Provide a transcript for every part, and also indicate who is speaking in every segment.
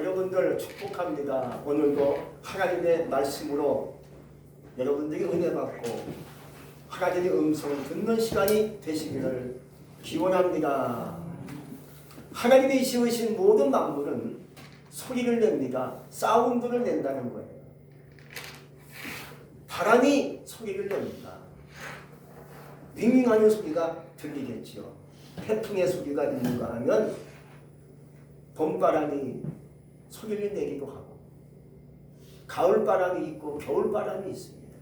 Speaker 1: 여러분들 축복합니다. 오늘도 하나님의 말씀으로 여러분들이 은혜 받고 하나님의 음성을 듣는 시간이 되시기를 기원합니다. 하나님이 지으신 모든 만물은 소리를 냅니다. 사운드를 낸다는 거예요. 바람이 소리를 냅니다. 윙윙하는 소리가 들리겠죠. 태풍의 소리가 있는가 하면 봄바람이 소리를 내기도 하고 가을 바람이 있고 겨울 바람이 있습니다.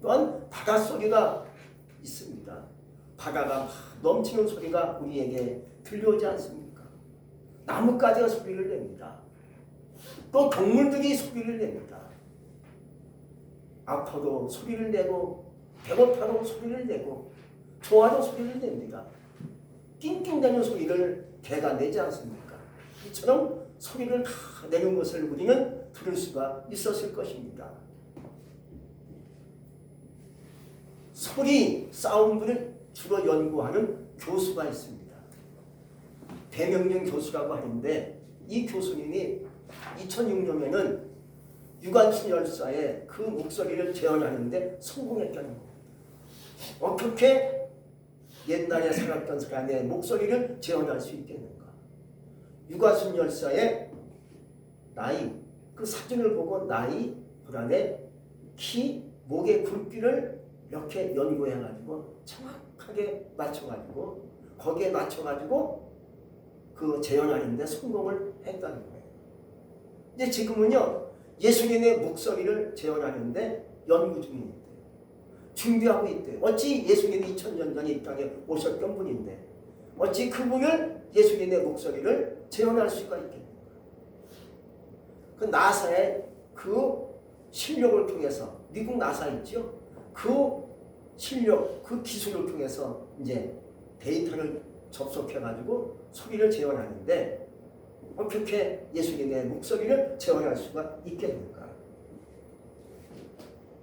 Speaker 1: 또한 바닷소리가 있습니다. 바다가 막 넘치는 소리가 우리에게 들려오지 않습니까? 나뭇가지가 소리를 냅니다. 또 동물들이 소리를 냅니다. 아파도 소리를 내고 배고파도 소리를 내고 좋아도 소리를 냅니다. 낑낑대는 소리를 개가 내지 않습니까? 이처럼 소리를 다 내는 것을 우리는 들을 수가 있었을 것입니다. 소리, 사운드를 주로 연구하는 교수가 있습니다. 대명령 교수라고 하는데 이 교수님이 2006년에는 유관순 열사의 그 목소리를 재현하는데 성공했다는 겁니다. 어떻게 옛날에 살았던 사람의 목소리를 재현할 수 있겠는가? 유관순 열사의 나이, 그 사진을 보고 나이, 그다음에 키, 목의 굵기를 이렇게 연구해가지고 정확하게 맞춰가지고 거기에 맞춰가지고 그 재현하는데 성공을 했다는 거예요. 이제 지금은요 예수님의 목소리를 재현하는데 연구 있대요. 준비하고 있대요. 어찌 예수님이 2000년 전에 이 땅에 오셨던 분인데 어찌 그분을 예수님의 목소리를 재현할 수가 있겠는가? 그 나사의 그 실력을 통해서 미국 나사 있죠? 그 실력, 그 기술을 통해서 이제 데이터를 접속해가지고 소리를 재현하는데 어떻게 예수님의 목소리를 재현할 수가 있겠는가?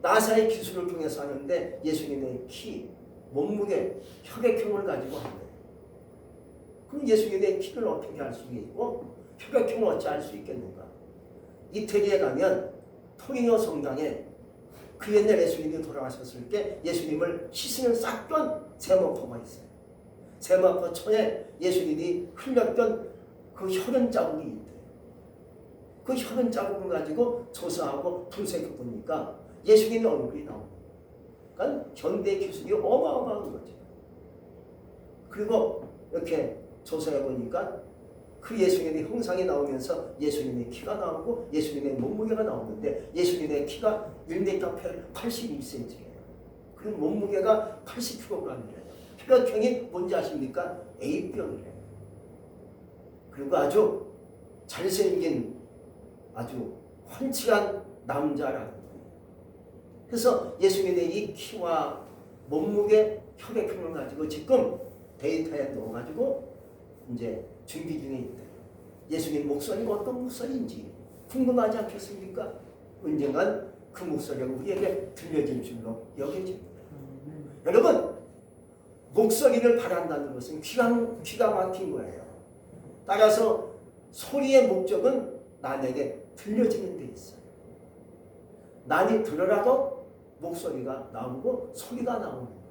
Speaker 1: 나사의 기술을 통해서 하는데 예수님의 키, 몸무게, 혈액형을 가지고 하는데 그럼 예수님의 키를 어떻게 할수 있고 혈액형을 어찌 알 수 있겠는가? 이태리에 가면 토리노 성당에 그 옛날 예수님이 돌아가셨을 때 예수님을 시신을 쌌던 세모포가 있어요. 세모포 천에 예수님이 흘렸던 그 혈흔 자국이 있대요. 그 혈흔 자국을 가지고 조사하고 분석해 보니까 예수님의 얼굴이 나옵니다. 그러니까 현대 기술이 어마어마한 거죠. 그리고 이렇게 조사해 보니까 그 예수님의 형상이 나오면서 예수님의 키가 나오고 예수님의 몸무게가 나오는데 예수님의 키가 1m 82cm예요. 그리고 몸무게가 80kg이래요. 혈액형이 뭔지 아십니까? A병이래요. 그리고 아주 잘생긴 아주 훤칠한 남자라는 거예요. 그래서 예수님의 이 키와 몸무게 혈액형을 가지고 지금 데이터에 넣어가지고 이제 준비 중에 있대요. 예수님 목소리가 어떤 목소리인지 궁금하지 않겠습니까? 언젠간 그 목소리가 우리에게 들려질 줄로 여겨집니다. 여러분 목소리를 바란다는 것은 귀가, 귀가 막힌 거예요. 따라서 소리의 목적은 남에게 들려지는 데 있어요. 남이 들으라도 목소리가 나오고 소리가 나오는.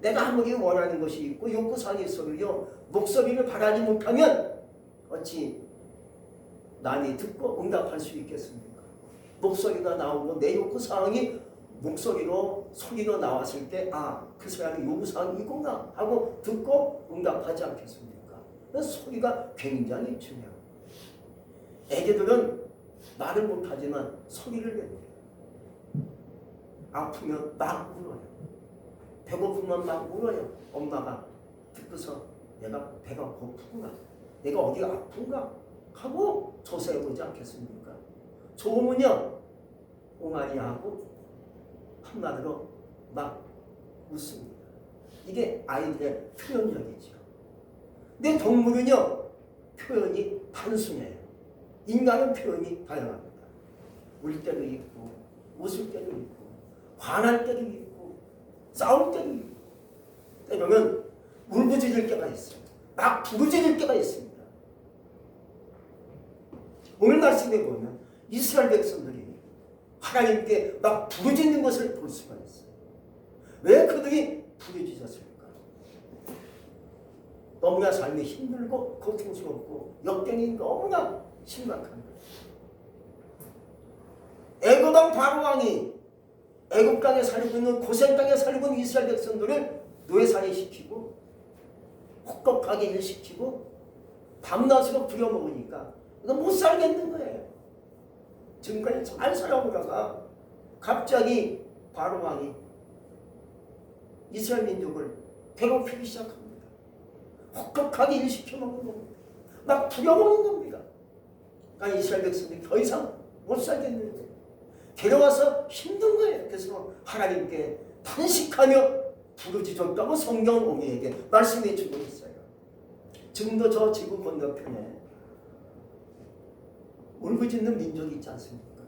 Speaker 1: 내가 아무리 원하는 것이 있고 욕구사항이 있어도요 목소리를 바라지 못하면 어찌 남이 듣고 응답할 수 있겠습니까? 목소리가 나오고 내 욕구사항이 목소리로 소리로 나왔을 때 아 그 사람이 요구사항이 있구나 하고 듣고 응답하지 않겠습니까? 소리가 굉장히 중요합니다. 애기들은 말을 못하지만 소리를 냅니다. 아프면 막 울어요. 배고프면 막 울어요. 엄마가 듣고서 내가 배가 고픈가? 내가 어디가 아픈가? 하고 조사해 보지 않겠습니까? 좋으면요, 옹알이하고 한마디로 막 웃습니다. 이게 아이들의 표현력이죠. 근데 동물은요, 표현이 단순해요. 인간은 표현이 다양합니다. 울 때도 있고, 웃을 때도 있고, 화날 때도 있고, 싸울 때도 때로는 울부짖을 때가 있어요. 막 부르짖을 때가 있습니다. 오늘 말씀에 보면 이스라엘 백성들이 하나님께 막 부르짖는 것을 볼 수가 있어요. 왜 그들이 부르짖었을까? 너무나 삶이 힘들고 고통스럽고 역경이 너무나 심각한 거예요. 애굽 왕 바로 왕이 애굽 땅에 살고 있는 고센 땅에 살고 있는 이스라엘 백성들을 노예살이 시키고 혹독하게 일시키고 밤낮으로 부려먹으니까 못 살겠는 거예요. 지금까지 잘 살아오다가 갑자기 바로 왕이 이스라엘 민족을 괴롭히기 시작합니다. 혹독하게 일시켜 먹는 겁니다. 막 부려먹는 겁니다. 그러니까 이스라엘 백성들이 더 이상 못 살겠는 거예요. 데려와서 힘든 거예요. 그래서 하나님께 탄식하며 부르짖었다고 성경 우리에게 말씀해 주고 있어요. 지금도 저 지구 건너편에 울부짖는 민족이 있지 않습니까?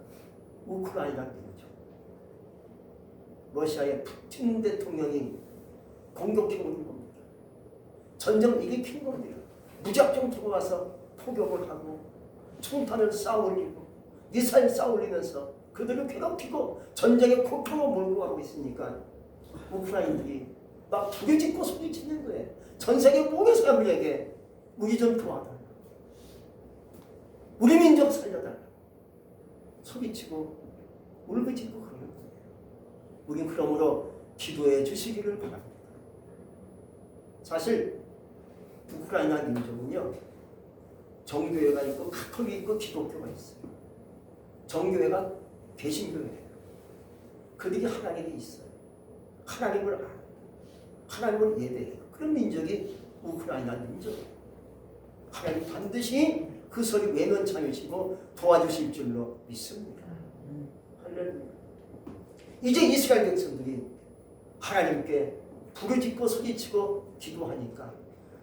Speaker 1: 우크라이나 민족. 러시아의 푸틴 대통령이 공격해 오는 겁니다. 전쟁 일으킨 겁니다. 무작정 들어와서 포격을 하고 총탄을 쌓아올리고 미사일 쌓아올리면서 그들을 괴롭히고 전쟁의 고통을 몰고 가고 있으니까 우크라이나들이 막 부르짖고 소리치는 거예요. 전 세계 모든 사람들에게 좀 도와달라. 우리 민족 살려달라. 소리치고 울부짖고 그러는 거예요. 우린 그러므로 기도해 주시기를 바랍니다. 사실 우크라이나 민족은요 정교회가 있고 카톨릭 있고 기독교가 있어요. 정교회가 개신교회예요. 그들이 하나님이 있어요. 하나님을 알아요. 하나님을 예배해요. 그런 민족이 우크라이나 민족이에요. 하나님 반드시 그 소리 외면 참으시고 도와주실 줄로 믿습니다. 이제 이스라엘 백성들이 하나님께 부르짖고 소리치고 기도하니까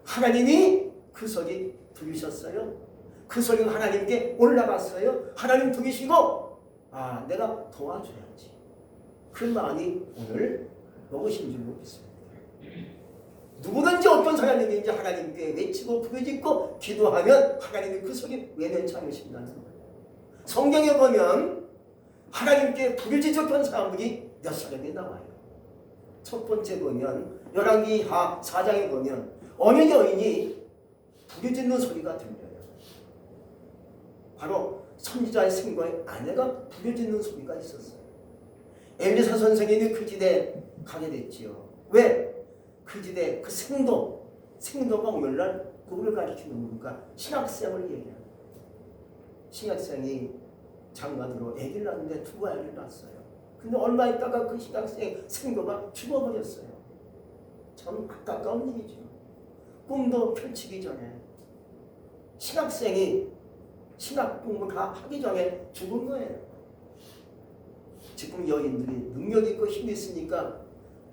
Speaker 1: 하나님이 그 소리 들으셨어요. 그 소리가 하나님께 올라갔어요. 하나님 들으시고 아 내가 도와줘야지. 그 마음이 오늘 먹으신 줄로 믿습니다. 누구든지 어떤 사람이든지 하나님께 외치고 부르짖고 기도하면 하나님이 그 속에 외면 참으신다는 거예요. 성경에 보면 하나님께 부르짖었던 사람들이 몇 사람이 나와요. 첫 번째 보면 열왕기하 4장에 보면 어느 여인이 부르짖는 소리가 들려요. 바로 선지자의 승과의 아내가 부르짖는 소리가 있었어요. 엘리사 선생님이 그 집에 가게 됐지요. 왜? 그 집에 그 생도, 생도가 오늘날 누구를 가리키는 겁니까? 신학생을 얘기해요. 신학생이 장관으로 아기를 낳는데 두 아이를 낳았어요. 근데 얼마 있다가 그 신학생 생도가 죽어버렸어요. 참 안타까운 일이죠. 꿈도 펼치기 전에 신학생이 신학 공부 다 하기 전에 죽은 거예요. 지금 여인들이 능력 있고 힘 있으니까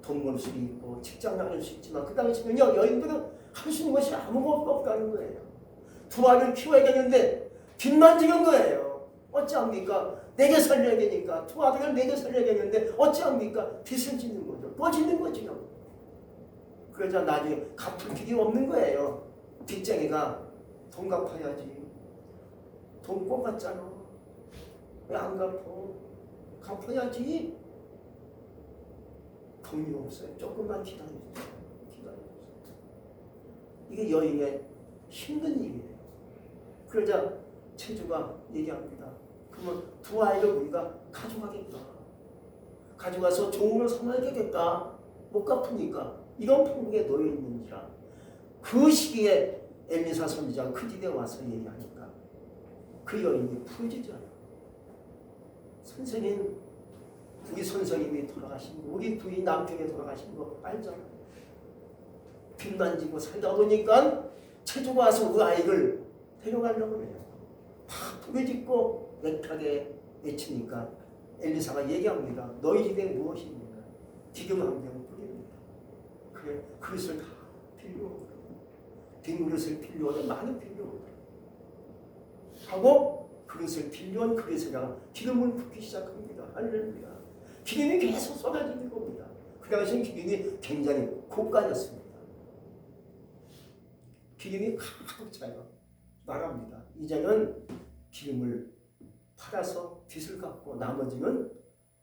Speaker 1: 돈 벌 수 있고 직장 다닐 수 있지만 그 당시면요 여인들은 할 수 있는 것이 아무것도 없다는 거예요. 두 아이를 키워야겠는데 빚만 지는 거예요. 어찌합니까? 내게 살려야 되니까 두 아들을 내게 살려야겠는데 어찌합니까? 빚을 짓는 거죠. 또 짓는 거지요. 그러자 나중에 갚을 길이 없는 거예요. 빚쟁이가 돈 갚아야지. 돈 뽑았잖아. 왜 안 갚어? 갚아야지. 돈이 없어요. 조금만 기다려주세요. 기다려주세요. 이게 여인의 힘든 일이에요. 그러자 체주가 얘기합니다. 그러면 두 아이를 우리가 가져가겠다. 가져가서 종으로 삼아야겠다. 못 갚으니까 이런 풍국에 놓여 있는지라. 그 시기에 엘리사 선지자가 그 집에 와서 얘기하니까 그 여인이 부러지잖아요. 선생님, 우리 선생님이 돌아가신 거, 우리 부인 남편이 돌아가신 거 알잖아요. 빚만 지고 살다 보니까 체조가 와서 그 아이를 데려가려고 해요. 다 부르짖고 맥하게 외치니까 엘리사가 얘기합니다. 너희 집에 있느냐? 기금 한병 뿌립니다. 그래, 그릇을 다 빌려오고 빈 그릇을 빌려오고 많은 빌려오고 하고 그릇을 빌려온 그릇에다가 기름을 붓기 시작합니다. 할렐루야. 기름이 계속 쏟아지는 겁니다. 그 당시엔 기름이 굉장히 고가였습니다. 기름이 가득 차요. 말합니다. 이제는 기름을 팔아서 빚을 갚고 나머지는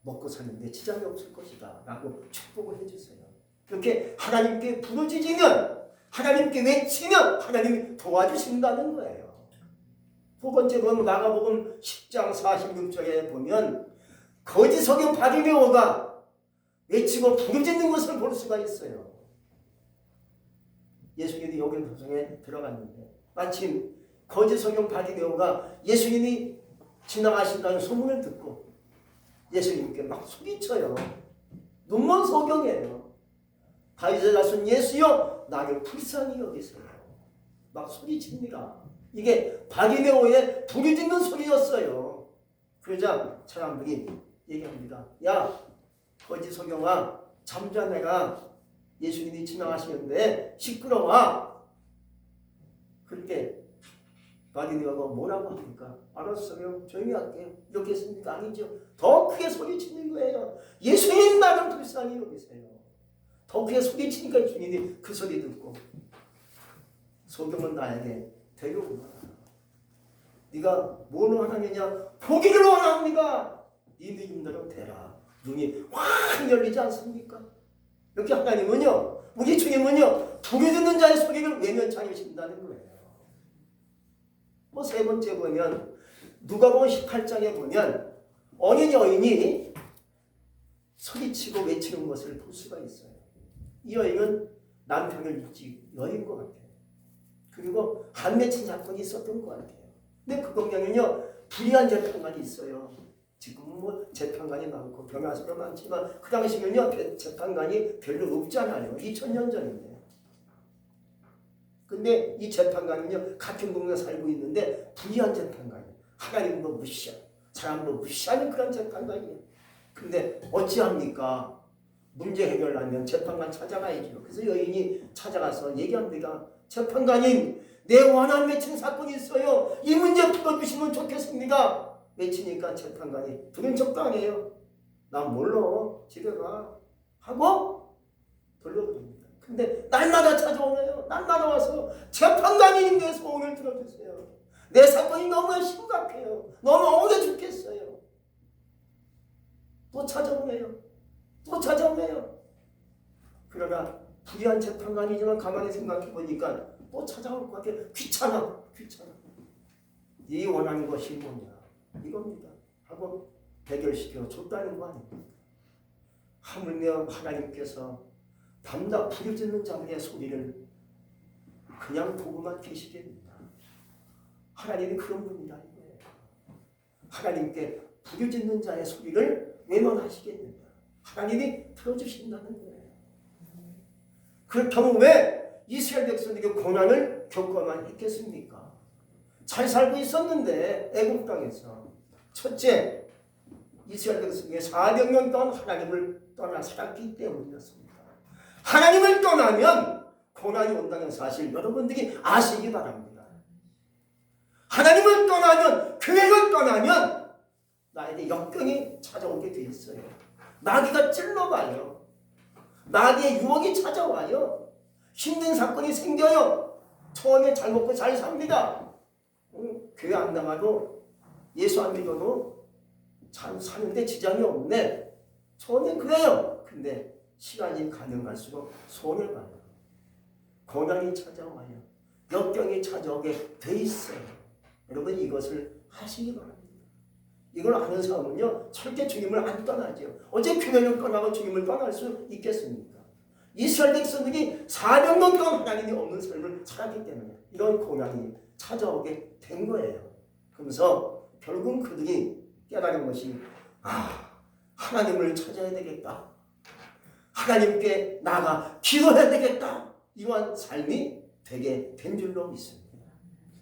Speaker 1: 먹고 사는데 지장이 없을 것이다 라고 축복을 해주세요. 그렇게 하나님께 부르짖으면 하나님께 외치면 하나님이 도와주신다는 거예요. 두 번째 보면 마가복음 10장 46절에 보면 거짓 석영 바리메오가 외치고 부르짖는 것을 볼 수가 있어요. 예수님이 여기 도성에 들어갔는데 마침 거짓 석영 바리메오가 예수님이 지나가신다는 소문을 듣고 예수님께 막 소리쳐요. 눈먼 소경이에요. 자손 예수여 나를 불쌍히 여기세요. 막 소리칩니다. 이게 바리메오의 부르짖는 소리였어요. 그러자 사람들이 얘기합니다. 야 거짓 소경아 잠자내가 예수님이 지나가시는데 시끄러워. 그렇게 바리메오가 뭐라고 합니까? 알았어요. 조용히 할게요. 이렇게 했습니까? 아니죠. 더 크게 소리치는 거예요. 예수님 나를 불쌍히 여기세요. 더 크게 소리치니까 주님이 그 소리 듣고 소경은 나에게 데려오라. 네가 뭘 원하느냐? 보기를 원합니다. 네 믿음대로 되라. 눈이 확 열리지 않습니까? 이렇게 하나님은요, 주님은요, 부르 듣는 자의 소리를 외면 참으신다는 거예요. 뭐 세 번째 보면 누가복음 18장에 보면 어린 여인이 소리치고 외치는 것을 볼 수가 있어요. 이 여인은 남편을 일찍 여인 것 같아요. 그리고 한 맺힌 사건이 있었던 것 같아요. 근데 그 경우에는요 불의한 재판관이 있어요. 지금은 뭐 재판관이 많고 병아수가 많지만 그 배- 재판관이 별로 없잖아요. 2000년 전인데. 근데 이 재판관은요 같은 동네 살고 있는데 불의한 재판관이 하나님도 무시하 사람도 무시하는 그런 재판관이에요. 근데 어찌합니까? 문제 해결하면 재판관 찾아가야죠. 그래서 여인이 찾아가서 얘기합니다. 재판관님, 내 원한 맺힌 사건이 있어요. 이 문제 풀어주시면 좋겠습니다. 맺히니까 재판관이 들은 척도 안 해요. 난 몰라. 집에 가. 하고 돌려버립니다. 근데 날마다 찾아오네요. 날마다 와서 재판관님 내 소원을 들어주세요. 내 사건이 너무 심각해요. 너무 억울해 죽겠어요. 또 찾아오네요. 또 찾아오네요. 그러나 불의한 재판관이지만 가만히 생각해 보니까 또 찾아올 것 같아요. 귀찮아, 귀찮아. 네 원하는 것이 뭐냐? 이겁니다. 하고 해결시켜 줬다는 거 아닙니까? 하물며 하나님께서 밤낮 부르짖는 자들의 소리를 그냥 보고만 계시겠느냐? 하나님이 그런 분이다 이거예요. 하나님께 부르짖는 자의 소리를 외면하시겠느냐? 하나님이 들어주신다는 거예요. 그렇다면 왜 이스라엘 백성에게 고난을 겪어만 했겠습니까? 잘 살고 있었는데 애굽 땅에서 첫째 이스라엘 백성이 400년 동안 하나님을 떠나 살았기 때문이었습니다. 하나님을 떠나면 고난이 온다는 사실 여러분들이 아시기 바랍니다. 하나님을 떠나면 교회를 떠나면 나에게 역경이 찾아오게 되어 있어요. 마귀가 찔러봐요. 마귀의 유혹이 찾아와요. 힘든 사건이 생겨요. 처음에 잘 먹고 잘 삽니다. 응, 교회 안 나가도 예수 안 믿어도 잘 사는데 지장이 없네. 처음엔 그래요. 근데 시간이 가면 갈수록 손을 봐요. 고난이 찾아와요. 역경이 찾아오게 돼 있어요. 여러분 이것을 하시기 바랍니다. 이걸 아는 사람은요 절대 주님을 안 떠나죠. 어제 교회를 떠나고 주님을 떠날 수 있겠습니까? 이스라엘 백성들이 400년 동안 하나님이 없는 삶을 살았기 때문에 이런 고난이 찾아오게 된 거예요. 그러면서 결국 그들이 깨달은 것이 아 하나님을 찾아야 되겠다. 하나님께 나가 기도해야 되겠다. 이러한 삶이 되게 된 줄로 믿습니다.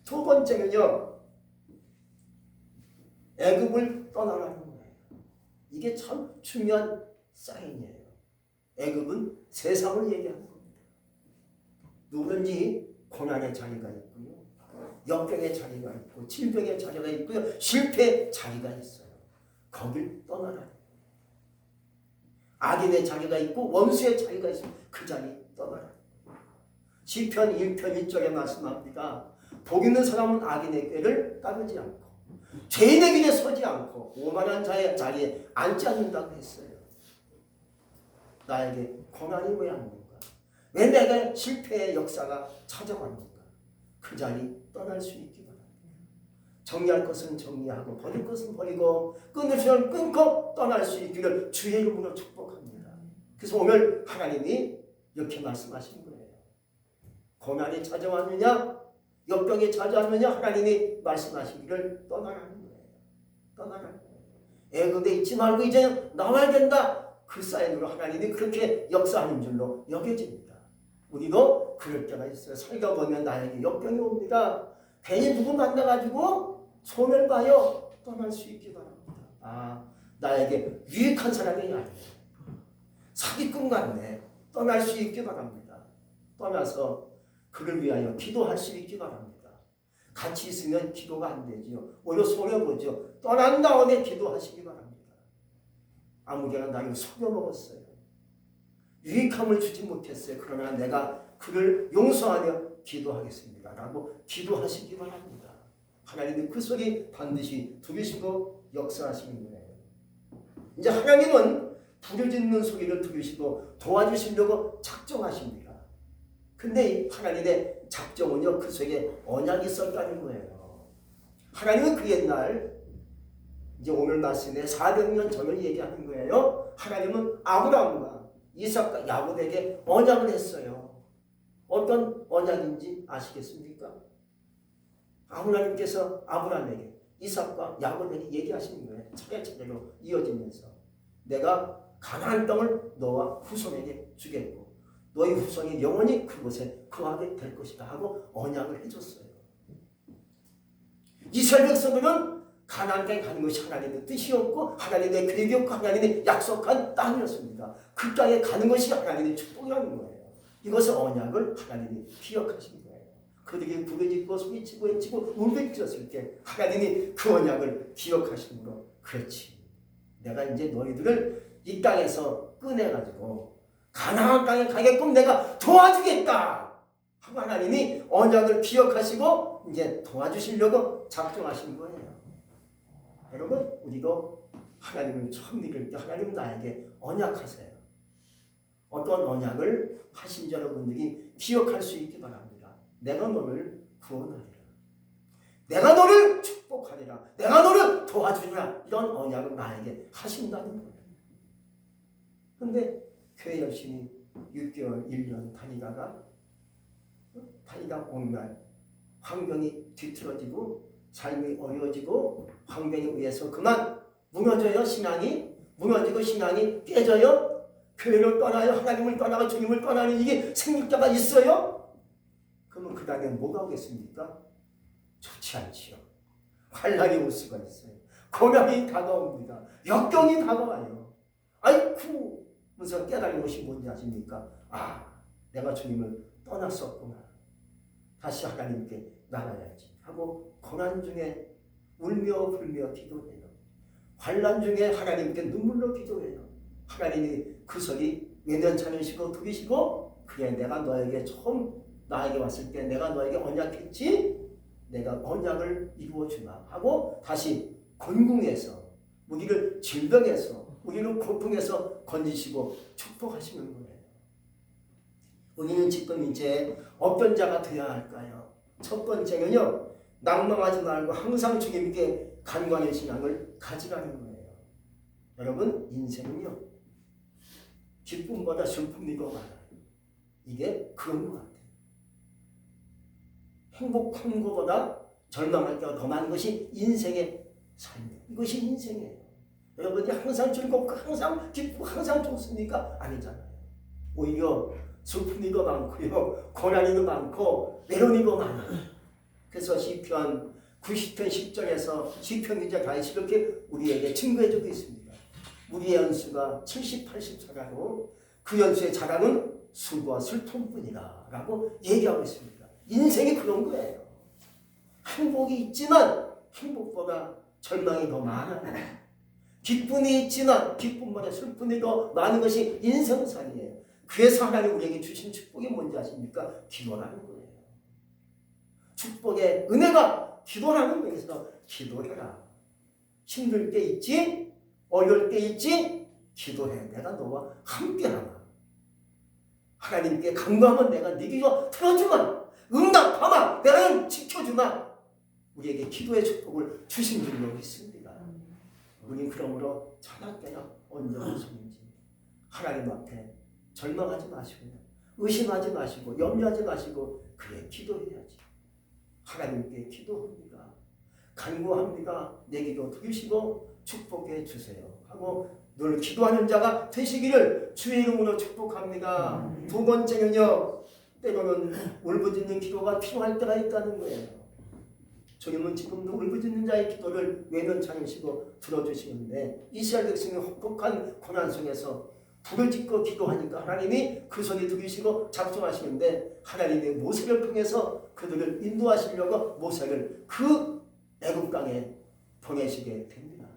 Speaker 1: 두 번째는요. 애굽을 떠나라는 거예요. 이게 참 중요한 사인이에요. 애굽은 세상을 얘기하는 겁니다. 누구든지 고난의 자리가 있고요. 역경의 자리가 있고 질병의 자리가 있고요. 실패의 자리가 있어요. 거길 떠나라. 악인의 자리가 있고 원수의 자리가 있으면 그 자리 떠나라. 시편 1편 1절에 말씀합니다. 복 있는 사람은 악인의 꾀를 따르지 않고 죄인의 길에 서지 않고 오만한 자의 자리에 앉지 않는다고 했어요. 나에게 고난이 왜 왔는가? 왜 내가 실패의 역사가 찾아왔는가? 그 자리 떠날 수 있기 바랍니다. 정리할 것은 정리하고 버릴 것은 버리고 끊을 수는 끊고 떠날 수 있기를 주의 이름으로 축복합니다. 그래서 오늘 하나님이 이렇게 말씀하신 거예요. 고난이 찾아왔느냐? 역병이 찾아왔느냐? 하나님이 말씀하시기를 떠나라는 거예요. 떠나라. 애굽에 있지 말고 이제 나와야 된다. 그 사인으로 하나님이 그렇게 역사하는 줄로 여겨집니다. 우리도 그럴 때가 있어요. 살다 보면 나에게 역병이 옵니다. 괜히 누구 만나가지고 손을 봐요. 떠날 수 있기 바랍니다. 아, 나에게 유익한 사람이 아니에요. 사기꾼 같네. 떠날 수 있기 바랍니다. 떠나서 그를 위하여 기도할 수 있기 바랍니다. 같이 있으면 기도가 안 되지요. 오히려 속여보죠. 떠난 다음에 기도하시기 바랍니다. 아무개가 나를 속여먹었어요. 유익함을 주지 못했어요. 그러나 내가 그를 용서하며 기도하겠습니다. 라고 기도하시기 바랍니다. 하나님이 그 소리 반드시 들으시고 역사하시는 거예요. 이제 하나님은 부르짖는 소리를 들으시고 도와주시려고 작정하십니다. 근데 이 하나님의 작정은요, 그 속에 언약이 있었다는 거예요. 하나님은 그 옛날, 이제 오늘 말씀에 400년 전을 얘기하는 거예요. 하나님은 아브라함과 이삭과 야곱에게 언약을 했어요. 어떤 언약인지 아시겠습니까? 하나님께서 아브라함에게 이삭과 야곱에게 얘기하시는 거예요. 차례차례로 이어지면서 내가 가나안 땅을 너와 후손에게 주겠고 너희 후손이 영원히 그곳에 거하게 될 것이다 하고 언약을 해줬어요. 이스라엘 백성들은 가나안 땅에 가는 것이 하나님의 뜻이었고 하나님의 계획이었고 하나님이 약속한 땅이었습니다. 그 땅에 가는 것이 하나님의 축복이라는 거예요. 이것을 언약을 하나님이 기억하신 거예요. 그들이 부르짖고 소리치고 외치고 울부짖었을 때 하나님이 그 언약을 기억하시므로 그렇지. 내가 이제 너희들을 이 땅에서 꺼내가지고 가나안 땅에 가게끔 내가 도와주겠다. 하고 하나님이 언약을 기억하시고 이제 도와주시려고 작정하신 거예요. 여러분 우리도 하나님을 처음 믿을 때 하나님 나에게 언약하세요. 어떤 언약을 하신 여러분들이 기억할 수 있기 바랍니다. 내가 너를 구원하리라. 내가 너를 축복하리라. 내가 너를 도와주리라. 이런 언약을 나에게 하신다는 거예요. 근데 교회 열심히 6개월, 1년 다니다가 다니다 온날 환경이 뒤틀어지고 삶이 어려워지고 환경에 의해서 그만 무너져요 신앙이. 무너지고 신앙이 깨져요. 교회를 떠나요. 하나님을 떠나고 주님을 떠나는 이게 생육자가 있어요. 그러면 그 다음에 뭐가 오겠습니까? 좋지 않지요. 환란이 올 수가 있어요. 고난이 다가옵니다. 역경이 다가와요. 아이쿠 무슨 깨달은 것이 뭔지 아십니까 아 내가 주님을 떠났었구나 다시 하나님께 나가야지 하고 고난 중에 울며 불며 기도해요. 환란 중에 하나님께 눈물로 기도해요. 하나님이 그 소리 외면 참으시고 들으시고 그래 내가 너에게 처음 나에게 왔을 때 내가 너에게 언약했지 내가 언약을 이루어 주마 하고 다시 곤궁에서 우리를 질병에서 우리를 고통에서 건지시고 축복하시는 거예요. 우리는 지금 이제 어떤 자가 되어야 할까요? 첫 번째는요, 낭망하지 말고 항상 주님께 간관의 신앙을 가지라는 거예요. 여러분, 인생은요, 기쁨보다 슬픔이 더 많아요. 이게 그런 것 같아요. 행복한 것보다 절망할 때가 더 많은 것이 인생의 삶이에요. 이것이 인생이에요. 여러분이 항상 즐겁고 항상 기쁘고 항상 좋습니까? 아니잖아요. 오히려 슬픔이 더 많고요. 고난이 더 많고 더 많아요. 그래서 시편 90편 10절에서 시편 기자 다시 이렇게 우리에게 증거해주고 있습니다. 우리의 연수가 70, 80차가로 그 연수의 자랑은 수고와 슬픔뿐이다 라고 얘기하고 있습니다. 인생이 그런 거예요. 행복이 있지만 행복보다 절망이 더 많아요. 기쁨이 있지만 기쁨보다 슬픔이 더 많은 것이 인생살이에요. 그래서 하나님 우리에게 주신 축복이 뭔지 아십니까? 기도라는 거예요. 축복의 은혜가 기도라는 거에서 기도해라. 힘들 때 있지, 어려울 때 있지, 기도해. 내가 너와 함께하라. 하나님께 간구하면 내가 네 귀가 들어주마. 응답하마. 내가 지켜주마. 우리에게 기도의 축복을 주신 줄로 믿습니다. 우린 그러므로 전학때나 언제나 손인지 하나님 앞에 절망하지 마시고 의심하지 마시고 염려하지 마시고 그래 기도해야지. 하나님께 기도합니다. 간구합니다. 내 기도 들으시고 축복해 주세요. 하고 늘 기도하는 자가 되시기를 주의 이름으로 축복합니다. 두 번째는요. 때로는 울부짖는 기도가 필요할 때가 있다는 거예요. 주님은 지금도 울부짖는 자의 기도를 외면찮으시고 들어주시는데 이스라엘 백성이 혹독한 고난 속에서 불을 짓고 기도하니까 하나님이 그 소리 들으시고 작정하시는데 하나님의 모세를 통해서 그들을 인도하시려고 모세를 그 애굽 땅에 보내시게 됩니다.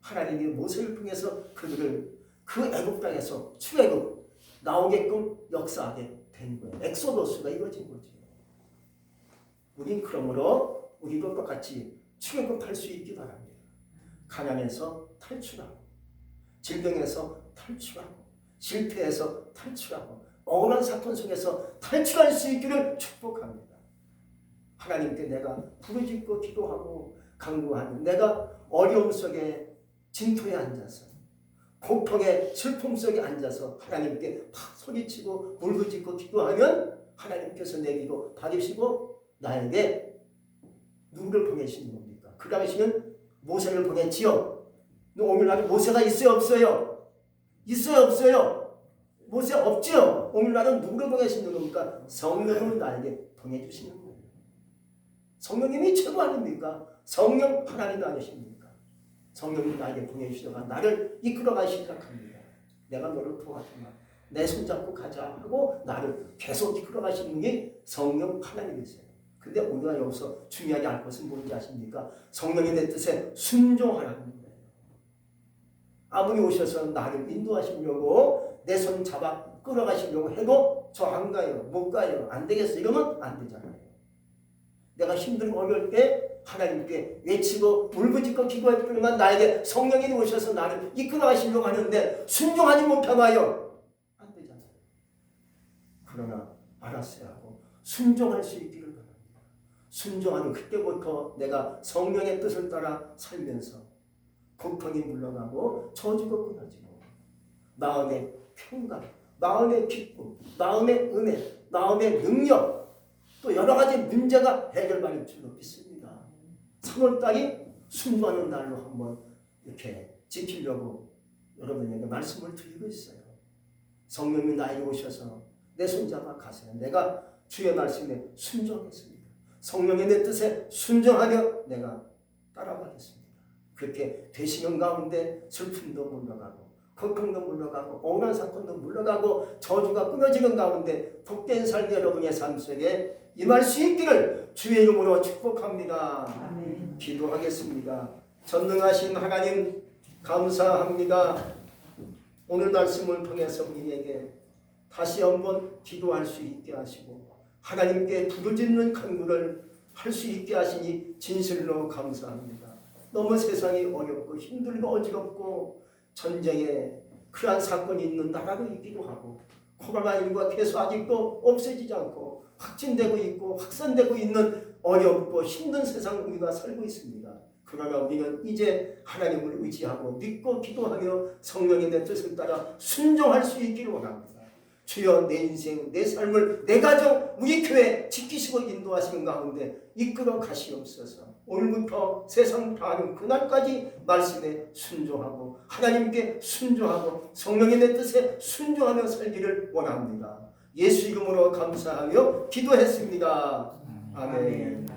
Speaker 1: 하나님이 모세를 통해서 그들을 그 애굽 땅에서 출애굽 나오게끔 역사하게 된 거예요. 엑소더스가 이루어진 거죠. 우린 그러므로 우리도 똑같이 출애굽할 수 있기 바랍니다. 가난에서 탈출하고 질병에서 탈출하고 실패에서 탈출하고 억울한 사건 속에서 탈출할 수 있기를 축복합니다. 하나님께 내가 부르짖고 기도하고 강구하는 내가 어려움 속에 진토에 앉아서 고통의 슬픔 속에 앉아서 하나님께 막 소리치고 울부짖고 기도하면 하나님께서 내 기도 받으시고 나에게 누구를 보내시는 겁니까? 그 당시는 모세를 보냈지요. 오늘날 모세가 있어요 없어요? 있어요 없어요? 모세 없지요. 오늘날은 누구를 보내시는 겁니까? 성령을 나에게 보내주시는 거예요. 성령님이 최고 아닙니까? 성령 하나님 아니십니까? 성령님 나에게 보내주시다가 나를 이끌어가기 시작합니다. 내가 너를 도와주마. 내 손잡고 가자 하고 나를 계속 이끌어가시는 게 성령 하나님이세요. 근데 우리가 여기서 중요하게 알 것은 뭔지 아십니까? 성령의 내 뜻에 순종하라는 거예요. 아무리 오셔서 나를 인도하시려고 내 손 잡아 끌어가시려고 해도 저 안 가요. 못 가요. 안 되겠어. 이러면 안 되잖아요. 내가 힘들고 어려울 때 하나님께 외치고 울부짖고 기도할 때만 나에게 성령이 오셔서 나를 이끌어 가시려고 하는데 순종하지 못하나요? 안 되잖아요. 그러나 알았어야 하고 순종할 수 바랍니다. 순종하는 그때부터 내가 성령의 뜻을 따라 살면서 고통이 물러가고 저주가 끊어지고 마음의 평강, 마음의 기쁨, 마음의 은혜, 마음의 능력 또 여러 가지 문제가 해결받을 줄로 믿습니다. 3월달이 순수하는 날로 한번 이렇게 지키려고 여러분에게 말씀을 드리고 있어요. 성령이 나에게 오셔서 내 손잡아 가세요. 내가 주의 말씀에 순종했습니다. 성령의 내 뜻에 순종하며 내가 따라가겠습니다. 그렇게 되시는 가운데 슬픔도 물러가고 걱정도 물러가고 억울한 사건도 물러가고 저주가 끊어지는 가운데 복된 삶 여러분의 삶 속에 임할 수 있기를 주의 이름으로 축복합니다.
Speaker 2: 아멘.
Speaker 1: 기도하겠습니다. 전능하신 하나님 감사합니다. 오늘 말씀을 통해서 우리에게 다시 한번 기도할 수 있게 하시고 하나님께 부르짖는 간구를 할 수 있게 하시니 진실로 감사합니다. 너무 세상이 어렵고 힘들고 어지럽고 전쟁에 그러한 사건이 있는 나라이기도 하고 코로나19가 계속 아직도 없어지지 않고 확진되고 있고 확산되고 있는 어렵고 힘든 세상 우리가 살고 있습니다. 그러나 우리는 이제 하나님을 의지하고 믿고 기도하며 성령의 내 뜻을 따라 순종할 수 있기를 원합니다. 주여 내 인생, 내 삶을, 내 가정, 우리 교회 지키시고 인도하시는 가운데 이끌어 가시옵소서. 오늘부터 세상 다하는 그날까지 말씀에 순종하고 하나님께 순종하고 성령의 내 뜻에 순종하며 살기를 원합니다. 예수 이름으로 감사하며 기도했습니다. 아멘.